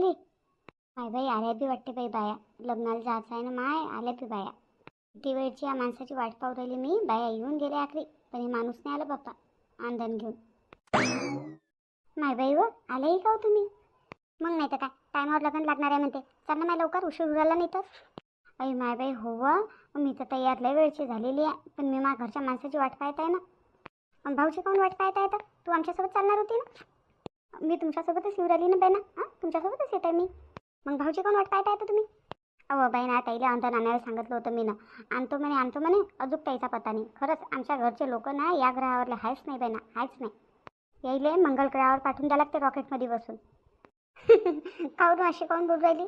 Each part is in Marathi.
राहिली माय बाई आल्या बी वाटते बाई बाया. लग्नाला जायचं आहे ना माय आल्या बी बाया. किती वेळची या माणसाची वाट पाहू राहिली मी? बाया येऊन गेले आखरी. पण हे माणूस नाही आला बाप्पा. आंदण घेऊन. माय बाई हो, व आलेही का हो तुम्ही? मग नाही तर काय? टायमावर लग्न लागणार आहे म्हणते. चल ना माय लवकर उशीर उरायला नाही तर. अई माय बाई हो व, मी तर तयार लय वेळची झालेली आहे. पण मी माझ्या घरच्या माणसाची वाट पाहत आहे ना. भाऊची काऊन वाट पाहत आहे तर? तू आमच्यासोबत चालणार होती ना? मी तुमच्यासोबतच येऊ राहिली ना बहिणा हां? तुमच्यासोबतच येत आहे मी. मग भाऊची कोण वाट पाहता येतं तुम्ही? अहो बहिणा ना ताईला अंधन आणायला सांगितलं होतं मी ना आणतो म्हणे आणतो म्हणे अजून ताईचा पता नाही खरंच आमच्या घरचे लोक ना या ग्रहावरले आहेच नाही बहिणा आहेच नाही. यायले मंगल ग्रहावर पाठवून द्या लागते रॉकेटमध्ये बसून. काहून अशी काहून बोलू राहिली?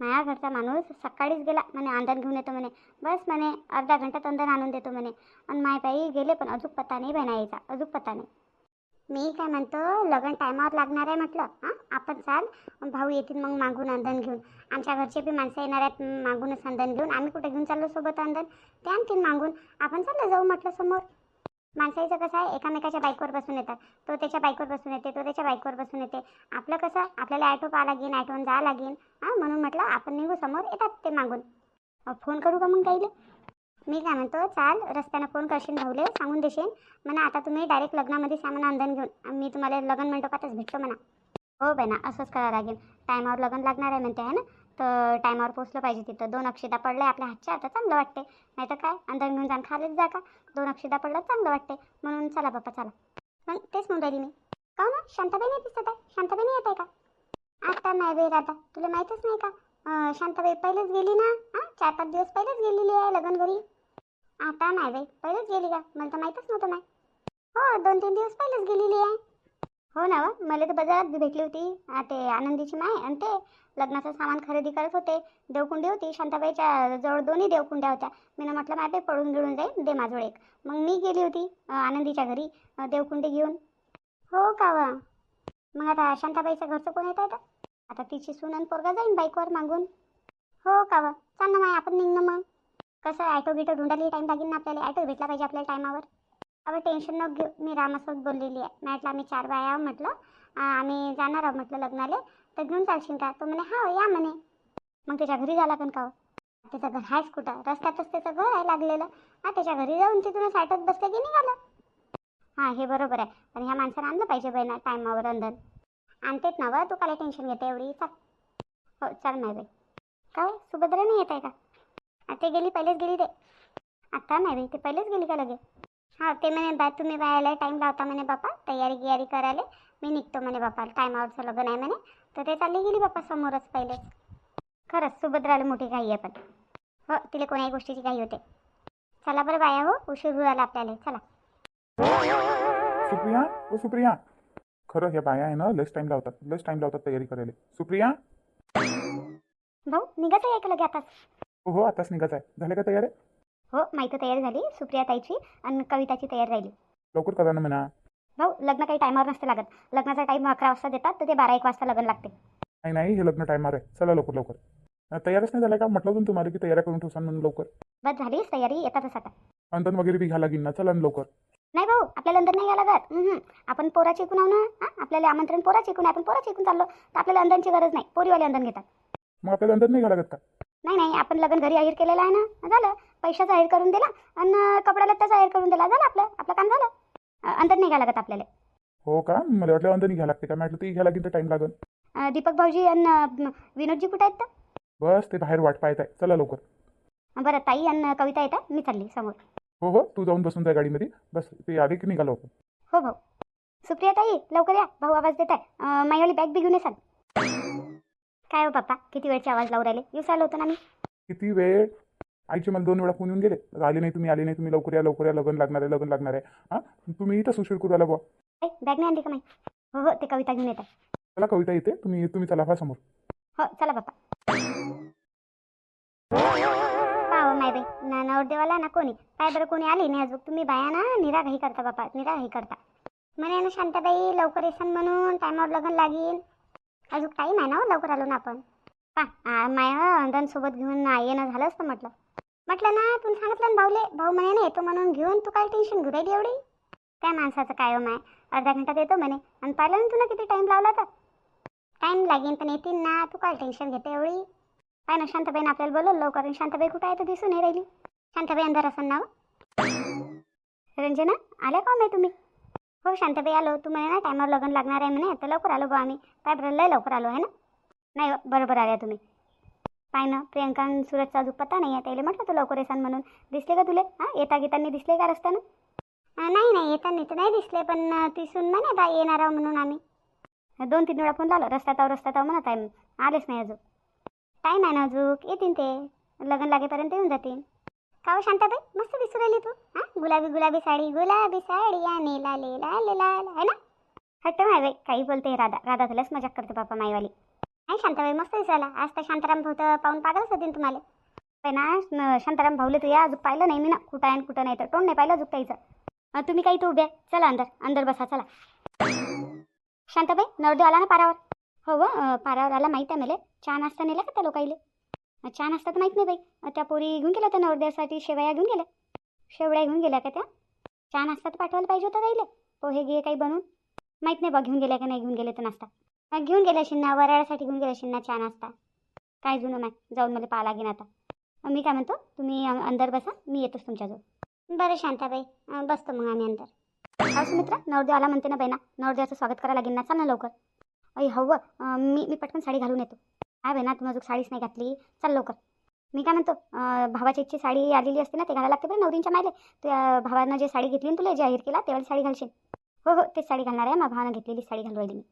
माझ्या घरचा माणूस सकाळीच गेला म्हणे अंधन घेऊन येतो म्हणे. बस म्हणे अर्धा घंट्यात अंधन आणून देतो म्हणे. आणि माय बाई गेले पण अजून पत्ता नाही बहिणा यायचा अजून पत्ता नाही. मी काय म्हणतो लग्न टायमावर लागणार आहे म्हटलं हां? आपण चाल भाऊ येतील मग मागून अंधन घेऊन. आमच्या घरचे बी माणसं येणार आहेत मागूनच अंधन घेऊन. आम्ही कुठे घेऊन चाललो सोबत अंधन? ते आणतील मागून. आपण चाललं जाऊ म्हटलं समोर. माणसाचं कसं आहे एकामेकाच्या बाईकवर बसून येतात. तो त्याच्या बाईकवर बसून येते तो त्याच्या बाईकवर बसून येते. आपलं कसं आपल्याला ॲटो पाहा लागेल ॲटोन जावं लागेल. हां म्हणून म्हटलं आपण निघू समोर येतात ते मागून. फोन करू का मग काहीले? मी काय म्हणतो चाल रस्त्यानं फोन करशील भाऊले सांगून देशील. म्हणा आता तुम्ही डायरेक्ट लग्नामध्ये सामान अंधन घेऊन मी तुम्हाला लग्न मंडपातच भेटतो म्हणा. हो बाई ना असंच करावं लागेल. टायमावर लग्न लागणार आहे म्हणते आहे ना? तर टायमावर पोचलं पाहिजे तिथं. दोन अक्षदा पडल्या आपल्या हातच्या आता चांगलं वाटते नाही तर काय? अंधन घेऊन जाऊन खालीच जा का? दोन अक्षिता पडलं चांगलं वाटते म्हणून चला बाप्पा चला. मग तेच म्हणून राहिली मी. का हो ना शांताबाई नाही दिसत आहे. शांताबाई नाही येत आहे का? आता नाही बाई राधा. तुला माहीतच नाही का? शांताबाई पहिलेच गेली ना? हां? चार पाच दिवस पहिलेच गेलेली आहे लग्न घरी. आता नाही बाई? पहिलेच गेली का? मला तर माहीतच नव्हतं माय. हो दोन तीन दिवस पहिलेच गेलेली आहे. हो ना वा? मला तर बाजारात भेटली होती. ते आनंदीची माय आणि ते लग्नाचं सामान खरेदी करत होते. देवकुंडी होती. शांताबाईच्या जवळ दोन्ही देवकुंड्या होत्या. मी म्हटलं माय बाई पडून गिळून जाईल दे माझं एक. मग मी गेली होती आनंदीच्या घरी देवकुंडी घेऊन. हो का वा? मग आता शांताबाईचं घरचं कोण येत आहे आता तिची सुनन पोरगा जाईन बाईकवर मागून. हो का वा? चाल ना माय आपण निघणं मग. कसं ॲटो गिटो ढूंढायला टाईम लागेल ना आपल्याला. ॲटो भेटला पाहिजे आपल्याला टायमावर. अबे टेन्शन न घेऊ. मी रामासोबत बोललेली आहे. मॅटला म्हटलं आम्ही चार बाया आहो म्हटलं. आम्ही जाणार आहोत म्हटलं लग्नाला. तर घेऊन चालशील का? तो म्हणे हा या म्हणे. मग त्याच्या घरी झाला पण का हो? त्याचं घर आहेच कुठं? रस्त्यातच त्याचं घर आहे लागलेलं. हा त्याच्या घरी जाऊन तिथूनच ॲटोत बसलं की निघालं. हां हे बरोबर आहे. पण ह्या माणसानं आणलं पाहिजे बहिणा टायमावर अंदर आणतेत ना व तू काय टेन्शन घेते एवढी. चाल. हो चाल नाही बाई. का हो? सुभद्रा नाही येत आहे का? ते गेली पहिलेच गेली ते. आता नाही बाई ते पहिलेच गेली का लगे? हां ते म्हणे बा तुम्ही बायाला टाईम लावता म्हणे बापा तयारी गियारी करायला मी निघतो म्हणे बापा टायमावरचं लग्न आहे म्हणे. तर ते चालली गेली बापा समोरच पहिलेच. खरंच सुभद्राला मोठी घाई आहे पण. हो तिला कोणाही गोष्टीची घाई होते. चला बरं बाया हो उशीर होऊ राहिला आपल्याला. चला. सुप्रिया ओ सुप्रिया. खरं ह्या बाया आहे ना लस टाइम लावतात लस टाइम लावतात तयारी करायला. सुप्रिया? भाऊ निघत आहे का लगे आताच? हो हो आताच निघायचं आहे. झाले का तयारी? हो माहिती तयार झाली सुप्रिया ताईची आणि कविताची तयार राहिली. लवकर करा ना म्हणा. भाऊ लग्न काही टायमावर नसतं लागत. लग्नाचा टाईम अकरा वाजता देतात तर ते बारा एक वाजता लग्न लागते. नाही नाही हे लग्न टायमार आहे. चला लवकर लवकर. अं, तयारच नाही झालं का? म्हटलं होतं ना तुम्हाला की तयारी करून ठेवसान म्हणून लवकर. बस झाली तयारी येतातच आता. अंतन वगैरे बी घ्या लागेल ना. चला ना लवकर. नाही भाऊ आपल्याला अंदर नाही घ्यावं लागत. आपण पोराची ऐकून आहो ना? हां? आपल्याला आमंत्रण पोराची ऐकून आहे. आपण पोराची ऐकून चाललो. तर आपल्याला अंधनची गरज नाही. पोरीवाले अंधन घेतात. मग आपल्याला अंदर नाही घ्या लागत का? नाही नाही आपण लग्न घरी अहिर केलेलं आहे ना. झालं. पैशाचा अहिर करून दिला आणि कपडा लत्ताचा अहिर करून दिला. झालं आपलं. आपलं काम झालं. अं, अंदर नाही घ्यावं लागत आपल्याला. हो का? मला वाटलं अंदर घ्या लागते का? म्हटलं ती घ्या लागेल तर टाइम लागेल दीपक भाऊजी आणि विनोदजी कुठे आहेत बस ते बाहेर वाट पाहत आहे चला लवकर. बरं ताई आणि कविता येतात मी चालली समोर. हो हो. तू जाऊन बसून जाय गाडीमध्ये. बस ते आले की निघालो हो भाऊ. सुप्रिया ताई लवकर या. भाऊ आवाज देत आहे. माईवाली बॅग बी घेऊन येसाल काय हो पप्पा? किती वेळचे आवाज लावून राहिले? येऊ आलो होतो ना मी. किती वेळ? आईचे मला दोन वेळा फोन येऊन गेले. आले नाही तुम्ही आले नाही तुम्ही. लवकर या लवकर या. लग्न लागणार आहे लग्न लागणार आहे. हां? तुम्ही इथं सुशील करू आला बुवा बॅग नाही आणली का माई? हो हो ते कविता घेऊन येत आहे. चला कविता येते. तुम्ही तुम्ही चला फा समोर. हो चला बाप्पा पाहो माय बाई. ना नवरदेवाला ना कोणी? काय बरं कोणी आली नाही अजून? तुम्ही बाया ना निराघाई करता बापा निराघाई करता. म्हणे ना शांताबाई लवकर येसान म्हणून टायमावर लग्न लागेल अजून टाईम आहे ना हो, लवकर आलो ना आपण. पा माया सोबत घेऊन येणं झालं असतं म्हटलं. म्हटलं ना तुम्ही सांगितलं ना भाऊले भाऊ म्हणे ना येतो म्हणून घेऊन तू काय टेन्शन घेऊ राहिली एवढी? त्या माणसाचं काय हो माय? अर्धा घंटा येतो म्हणे. आणि पाहिलं ना तुला किती टाईम लावला तर? टाईम लागेल पण येतील ना तू काय टेन्शन घेते एवढी? काय ना शांताबाईनं आपल्याला बोलवलं लवकर. शांतबाई शांताबाई कुठं आहे तर दिसून नाही राहिली? शांताबाई अंधार असं ना हो. रंजना आल्या का हो नाही तुम्ही? हो शांताबाई आलो. तू म्हणे ना टायमावर लग्न लागणार आहे म्हणे तर लवकर आलो बा आम्ही. काय बरं लय लवकर आलो आहे ना? नाही बरोबर आल्या तुम्ही. पाय ना प्रियंका आणि सूरजचा अजून पत्ता नाही आहे. त्याला म्हटलं तू लवकर येसान म्हणून. दिसले का तुले? हां येता घेताना दिसले का रस्त्यानं? नाही नाही येताना तर नाही दिसले पण ती सून म्हणे बा येणार आहो म्हणून आम्ही. दोन तीन वेळा फोन लावला. रस्त्यात आहो रस्त्यात आहो म्हणत आहे. आलेच नाही अजून. टाईम आहे ना अजून? येतील ते. लग्न लागेपर्यंत येऊन जातील का शांताबाई मस्त दिसू राहिली तू हा? गुलाबी गुलाबी साडी गुलाबी साडी आणि लाले लाल लाल है ना? हट्ट माय बाई काही बोलते राधा राधा तुलाच मजाक करते पापा माईवाली. नाही शांताबाई मस्त दिसायला. आज तर शांताराम भाऊ तर पाहून पागलच होतील तुम्हाला. पण ना शांताराम भाऊले तू या अजून पाहिलं नाही मी ना कुठं आहे कुठं नाही तर तोंड नाही पाहिलं अजून काहीचं. तुम्ही काही तो उभ्या चला अंदर अंदर बसा चला. शांताबाई नवरदेव आला ना पारावर? हो व पारावर आला माहीत आहे मला. चहा नाश्ता नेला का त्या लोकाईले? छान असतात तर माहीत नाही बाई. त्या पोरी घेऊन गेल्या त्या नवरदेवासाठी शेवया घेऊन गेल्या. शेवड्या घेऊन गेल्या का त्या? छान असतात तर पाठवायला पाहिजे होता ताईले पोहे घे काही बनवून. माहीत नाही बा घेऊन गेल्या का नाही घेऊन गेले तर नाश्ता. घेऊन गेल्या शिन्ना वराळासाठी घेऊन गेल्या शिन्ना छान असता काय जुनं नाही जाऊन मला पाहा लागेन आता. मी काय म्हणतो तुम्ही अंदर बसा मी येतोच तुमच्याजवळ. बरं शांताबाई बसतो मग आम्ही अंदर. हा मित्र नवरदेव आला म्हणते ना बाई ना नवरदेवाचं स्वागत करायला लागेल ना चाल ना लवकर. अई हवं मी मी पटकन साडी घालून येतो. काय बहिणा ना तुम्ही अजून साडीच नाही घातली. चल लवकर. मी काय म्हणतो भावाची इच्छी साडी आलेली असते ना ते घालायला लागते बरं नवरींच्या मायले. त्या भावानं जे साडी घेतली ना तुला जाहीर केला तेवढी साडी घालशील. हो हो तेच साडी घालणार आहे. मग भावानं घेतलेली साडी घालू राहिली मी.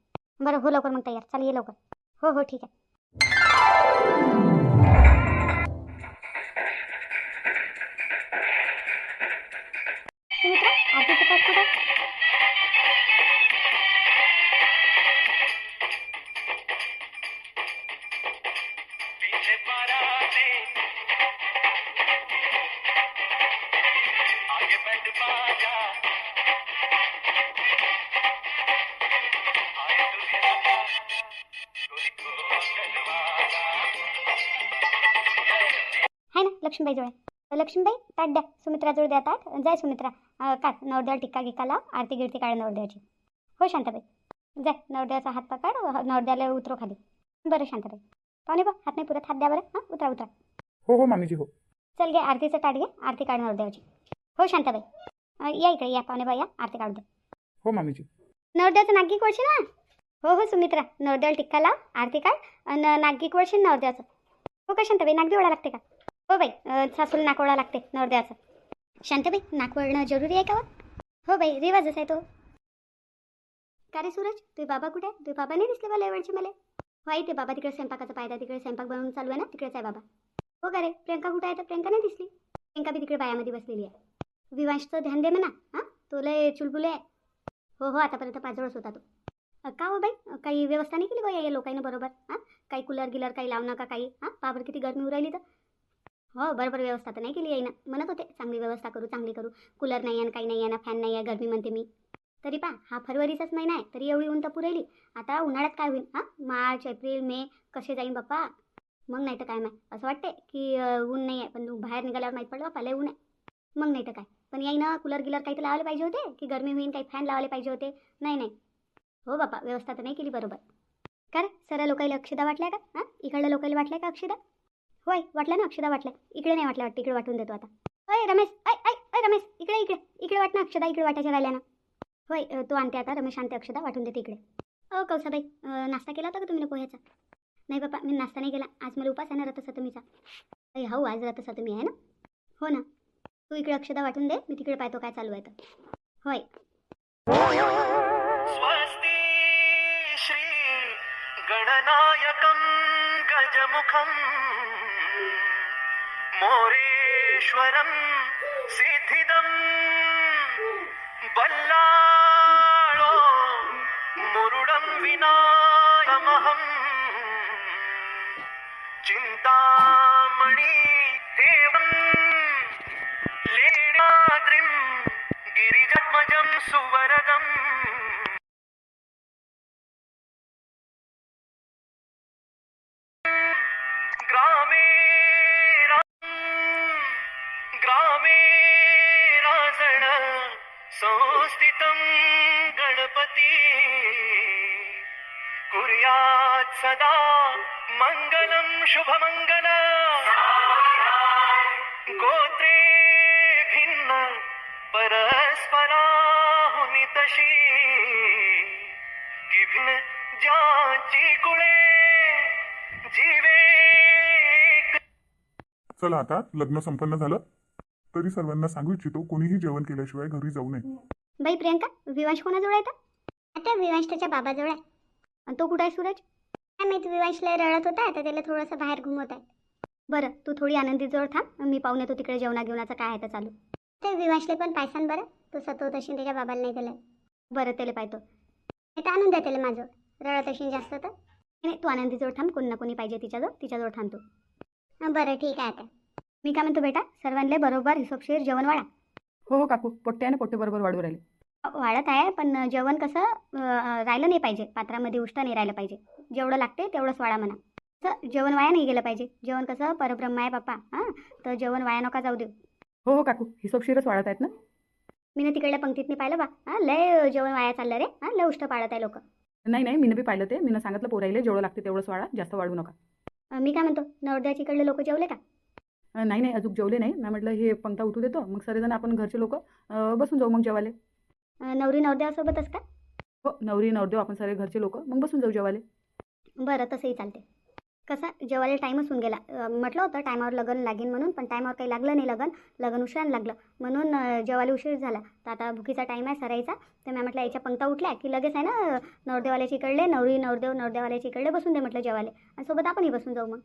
बरं हो लवकर मग तयार. चल ये लवकर. हो हो ठीक आहे. लक्ष्मीबाई जोडे लक्ष्मीबाई ताट द्या. सुमित्राजवळ द्या ताट. जाय सुमित्रा. काढ. नवरदेवाला टिक्का गिक्का लाव आरती गिरती काढ नवरदेवाची. हो शांताबाई. जाय. नवरदेवाचा हात पकड. नवरदेवाला उतरो खाली. बरं शांताबाई. पाहुणे बा हात नाही पुरत. हात द्या बरं. हां उतरा उतरा. हो हो मामीजी हो. चल घे. आरतीचं ताट घे. आरती काढ नवरदेवाची. हो शांताबाई. या इकडे या. पाहुणे बा या. आरती काढू द्या. हो मामीजी. नवरदेवाचं नागिक वळशील ना? हो हो सुमित्रा. नवरदेवाला टिक्का लाव. आरती काढ. आणि नागिक वळशील नवरदेवाचं. हो का शांताबाई? बी ओढा लागते का? हो बाई सासूला नाकवळा लागते नवरदेवाचं. शांताबाई नाकवळणं जरुरी आहे का व? हो बाई रिवाजच आहे तो. का रे सूरज? तुझे बाबा कुठे आहे तुझे बाबा नाही दिसले मला एवढचे मला? हो ते बाबा तिकडे स्वयंपाकाचा पायदा तिकडे स्वयंपाक बनवून चालू आहे ना? तिकडेच आहे बाबा. हो का रे? प्रियंका कुठे आहे? तर प्रियंका नाही दिसली. प्रियंका बी तिकडे बायामध्ये बसलेली आहे. विवांशचं ध्यान दे म्हणा हां? तो लय चुलबुले आहे. हो हो आतापर्यंत पाचवळच होता तो. का हो बाई? काही व्यवस्था नाही केली बाई या लोकांनी बरोबर? हां? काही कूलर गिलर काही लावू नका काही? हां? बाबर किती गरमी उरायली तर. हो बरोबर व्यवस्था तर नाही केली आहे ना म्हणत होते चांगली व्यवस्था करू चांगली करू. कूलर नाही आहे ना काही नाही आहे ना फॅन नाही आहे गरमी म्हणते मी. तरी पा हा फरवरीचाच महिना आहे तरी एवढी ऊन तर पुरेली. आता उन्हाळ्यात काय होईल? हां? मार्च एप्रिल मे कसे जाईन बाप्पा? मग नाही तर काय माय? असं वाटते की ऊन नाही आहे पण बाहेर निघाल्यावर माहीत पडलं बाप्पा लय ऊन आहे. मग नाही तर काय? पण याई ना कूलर गिलर काही तर लावायला पाहिजे होते? की गरमी होईन काही फॅन लावायला पाहिजे होते? नाही नाही. हो बापा व्यवस्था तर नाही केली बरोबर. कर रे सर लोकायला अक्षदा वाटल्या का? हां? इकडल्या लोकायला वाटल्या का अक्षदा? होय वाटलं ना? अक्षदा वाटलं इकडे नाही वाटलं वाटतं इकडे वाटून देतो आता. होय रमेश ऐ ऐ ऐ रमेश इकडे इकडे इकडे वाट ना अक्षदा इकडे वाटायच्या राहिल्या ना होय तू तो आणते आता रमेश आणते अक्षदा वाटून देते इकडे. हो कौसाबाई नाश्ता केला होता का तुम्ही पोह्याचा नाही पप्पा मी नाश्ता नाही केला. आज मला उपास आहे ना रथसप्तमीचा. अय हो आज रथसप्तमी आहे ना? हो ना. तू इकडे अक्षदा वाटून दे मी तिकडे पाहतो काय चालू आहे तर. होय. स्वस्ति श्री गणनायकं गजमुखं മോരേശ്വരം സിദ്ധിതം വല്ലാളോ മുരുടം വിനായമഹം ചിന്താമണി ദേവം ലേണാദ്രിം ഗിരിജത്മജം സുവരദം ഗ്രാമേ संस्थितं गणपती। कुर्यात् सदा मङ्गलं शुभमङ्गल। गोत्रे भिन्न परस्पराहुनि तशी किभिन ज्याची कुळे जीवे। चला आता लग्न संपन्न झालं. तरी सर्वांना सांगू इच्छितो कोणीही जेवण केल्याशिवाय घरी जाऊ नये. बाई प्रियंका विवांश कोणाजवळ आहे तर? आता विवांश त्याच्या बाबाजवळ आहे. आणि तो कुठं आहे सूरज? काय माहिती विवांशला रडत होता तर त्याला थोडंसं बाहेर घुमवत आहे. बरं तू थोडी आनंदीजवळ थांब मी पाहून येतो तिकडे जेवणा घेऊनाचं काय आहे तर चालू. ते विवांशले पण पायसान बरं तू सतवत असेल त्याच्या बाबाला नाही दिलं बरं त्याला पाहतो. नाही तर आणून द्या त्याला माझं. रडत असेल जास्त तर. नाही तू आनंदीजवळ थांब कोणी ना कोणी पाहिजे तिच्याजवळ तिच्याजवळ थांबतो. बरं ठीक आहे आता. मी काय म्हणतो बेटा सर्वांना बरोबर हिशोबशीर जेवण वाढा. हो हो काकू. पोट्टे आणि पोट्टे बरोबर वाढू राहिले. वाढत आहे पण जेवण कसं अं, राहिलं नाही पाहिजे. पात्रामध्ये उष्ट नाही राहिलं पाहिजे. जेवढं लागते तेवढंच वाढा म्हणा. असं जेवण वाया नाही गेलं पाहिजे. जेवण कसं परब्रह्म आहे बाप्पा हां? तर जेवण वाया नका जाऊ देऊ. हो हो काकू. हिशोबशीरच वाढत आहेत ना? मी ना तिकडल्या पंक्तीतनी पाहिलं बा. हां लय जेवण वाया चाललं रे. हां लय उष्ट पाळत आहे लोक. नाही नाही मी बी पाहिलं ते. मी सांगितलं पोराईले जेवढं लागते तेवढंच वाढा जास्त वाढू नका. मी काय म्हणतो? नवरदेवाच्या इकडले लोक जेवले का? नाही नाही अजून जेवले नाही. मी म्हटलं हे पंक्ता उठू देतो. मग सगळेजण आपण घरचे लोक बसून जाऊ मग जेवाले नवरी नवरदेवासोबतच का? हो नवरी नवरदेव आपण सगळे घरचे लोक मग बसून जाऊ जेवाले बरं तसंही चालते कसं जेवायला टाईमच होऊन गेला. म्हटलं होतं टायमावर लग्न लागेल म्हणून पण टायमावर काही लागलं नाही लग्न. लग्न उशिरानं लागलं. म्हणून जेवायला उशीर झाला. तर आता भुकीचा टाईम आहे सराईचा तर मी म्हटलं याच्या पंक्ता उठल्या की लगेच आहे ना नवरदेवाल्याच्या इकडले नवरी नवरदेव नवरदेवाल्याच्या इकडले बसून दे म्हटलं जेवायला. आणि सोबत आपणही बसून जाऊ मग.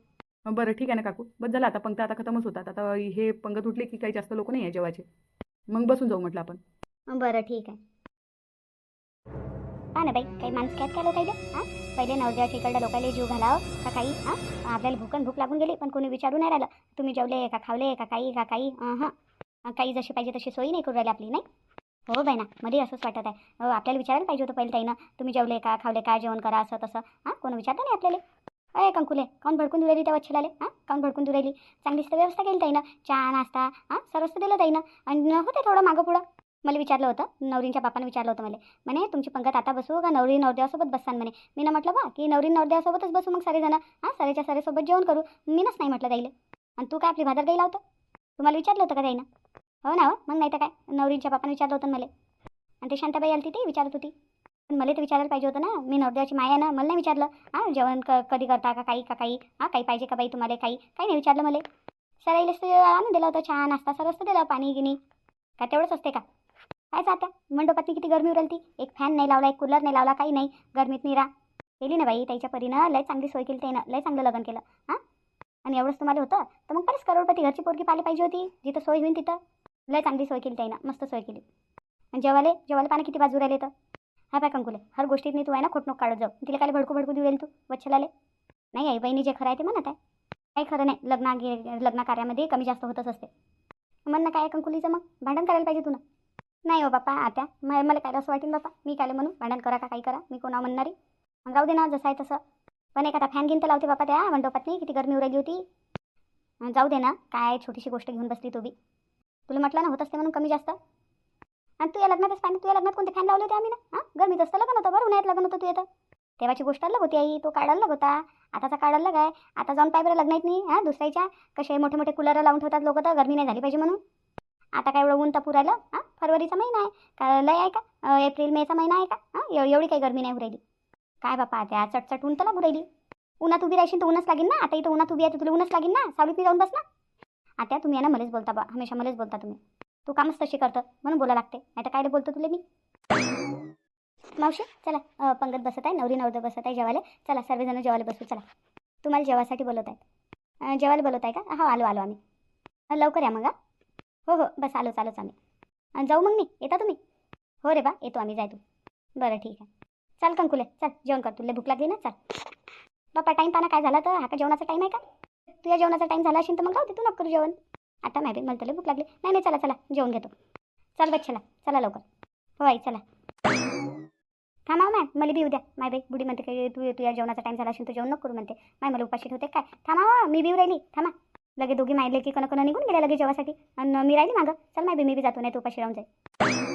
बरं ठीक आहे ना काकू. बस झालं आता पंगत आता खतमच होतात. आता हे पंगत उठले की काही जास्त लोक नाही आहे जेवायचे. मग बसून जाऊ म्हटलं आपण. बरं ठीक आहे. हा ना बाई काही माणसं काय काय लोकायले हां? पहिले नवरदेवाच्या इकडल्या लोकायला जीव घालावं का काही? हां? आपल्याला भूकन भूक लागून गेली पण कोणी विचारू नाही राहिलं. तुम्ही जेवले का खावले का काही का काही? हां काही जशी पाहिजे तशी सोयी नाही करू राहिली आपली नाही? हो बाई ना मध्ये असंच वाटत आहे. हो आपल्याला विचारायला पाहिजे होतं पहिले ताईनं. तुम्ही जेवले का खावले का जेवण करा असं तसं. हां? कोणी विचारलं नाही आपल्याला? अय कंकुले काऊन भडकून दुरायली तेव्हा त्या वच्छलाले हां? काऊन भडकून दुरायली चांगली चांगलीच तर व्यवस्था केली ताईनं. चहा नाश्ता हां? सर्वच दिलं ताईनं. आणि होते थोडं मागं पुढं. मला विचारलं होतं नवरींच्या बापानं विचारलं होतं मला. म्हणे तुमची पंगत आता बसू का नवरी नवरदेवासोबत बससान म्हणे? मी ना म्हटलं बा की नवरी नवरदेवासोबतच बसू मग सगळेजण हां? सरेच्या सरेसोबत जेवण करू. मीनच नाही म्हटलं ताईले. आणि तू काय आपली भादर गाई लावतं? तुम्हाला विचारलं होतं का ताईनं? हो ना हो मग नाही तर काय? नवरींच्या बापानं विचारलं होतं ना मला. आणि ते शांताबाई आली ती विचारत होती. पण मला तर विचारायला पाहिजे होतं ना. मी नवरदेवाची माया ना मला नाही विचारलं. हां जेवण क कधी करता का काही का काही? हां काही पाहिजे का बाई तुम्हाला काही? काही नाही विचारलं मला. सर ते आणून दिलं होतं चहा नाश्ता सर असतं दिलं पाणी गिनी. का तेवढंच असते का? काय जात्या मंडपातनी किती गरमी उरल ती एक फॅन नाही लावला एक कूलर नाही लावला काही नाही. गरमीत निरा. केली ना बाई त्याच्या परीनं लय चांगली सोय केली त्यानं. लय चांगलं लग्न केलं. हां? आणि एवढंच तुम्हाला होतं? तर मग बरेच करोडपती घरची पोरगी पाली पाहिजे होती जिथं सोय होईल तिथं. लय चांगली सोय केली त्यानं मस्त सोय केली. आणि जेवाले जेवायला पाणी किती बाजू राहिले तर? हा पाय कंकुले हर गोष्टीत नाही तू आहे ना खोटणूक काढत जाऊ. तिला काय भडकू भडकू देऊ राहील तू? वच्छलाले. नाही आई बहिणी जे खरं आहे ते म्हणत आहे. काही खरं नाही. लग्ना लग्न कार्यामध्ये कमी जास्त होतच असते. म्हणणं काय कंकुलीचं मग? भांडण करायला पाहिजे तू नाही हो बापा आता म मला काय असं वाटेल बापा मी काय म्हणू? भांडण करा का काही करा? मी कोणा म्हणणारी? मग राहू दे ना जसं आहे तसं. पण एखादा फॅन घेऊन तर लावते बापा त्या मंडपातनी किती गरमी उरायली होती. जाऊ दे ना काय छोटीशी गोष्ट घेऊन बसली तू बी. तुला म्हटलं ना होत असते म्हणून कमी जास्त. आणि तू या लग्नातच पाहिजे तू या लग्नात कोणते फॅन लावले होते आम्ही ना हां? गरमीच असतं लग्न होतं बरं उन्हाळ्यात लग्न होतं तू येतं तेव्हाची गोष्ट अलग होती आई तो काळ अलग होता. आताचा काळ अलग आहे. आता जाऊन पाय बरं लग्न येत नाही हां? दुसऱ्याच्या. कसे मोठे मोठे कूलर लावून ठेवतात लोक तर गर्मी नाही झाली पाहिजे म्हणून. आता काय एवढं ऊन तर राहिलं हां? फरवरीचा महिना आहे. का लय आहे का? एप्रिल मेचा महिना आहे का? हां? एवढी काही गर्मी नाही उरायली. काय बापा त्या चटचट ऊन तर लागू राहिली उन्हात उभी राहशील तर ऊनच लागेल ना? आता इथं उन्हात उभी आहे तर तुला ऊनच लागेल ना? सावलीत मी जाऊन बस ना. आता तुम्ही आहे ना मलाच बोलता बा. हमेशा मलाच बोलता तुम्ही. तू कामच तशी करतं म्हणून बोला लागते. नाही तर काय बोलतो तुला मी? मावशी चला पंगत बसत आहे नवरी नवरदे बसत आहे जेवायला. चला सर्वजण जेवायला बसू चला. तुम्हाला जेवासाठी बोलत आहेत जेवायला बोलत आहे का? हो आलो आलो आम्ही. लवकर या मग हो. हो बस आलो चालोच आम्ही. जाऊ मग मी? येता तुम्ही? हो रे बा येतो आम्ही जाय तू. बरं ठीक आहे. चल कंकुले चल जेवण कर. तुला भूक लागली ना चल. बापा टाईम पाना काय झाला तर? हा का जेवणाचा टाईम आहे का? तुझ्या जेवणाचा टाईम झाला असेल तर मग राहू दे तू नको करू जेवण. आता मॅबी मला तुला भूक लागली. नाही नाही चला चला जेवण घेतो. चल बच्चला चला लवकर. हो आई चला. थांबा मॅम मला बी उद्या माय बाई बुडी म्हणते काय तू तुझ्या जेवणाचा टाईम झाला असेल तू जेवण नको करू म्हणते. माय मला उपाशी होते काय? थांबा मी बी राहिली. थांबा लगे दोघी मायले की कोणा कोणा निघून गेल्या लगे जेवासाठी. आणि मी राहिली मागं. चल माय बी मी बी जातो नाही तू उपाशी राहून जाईल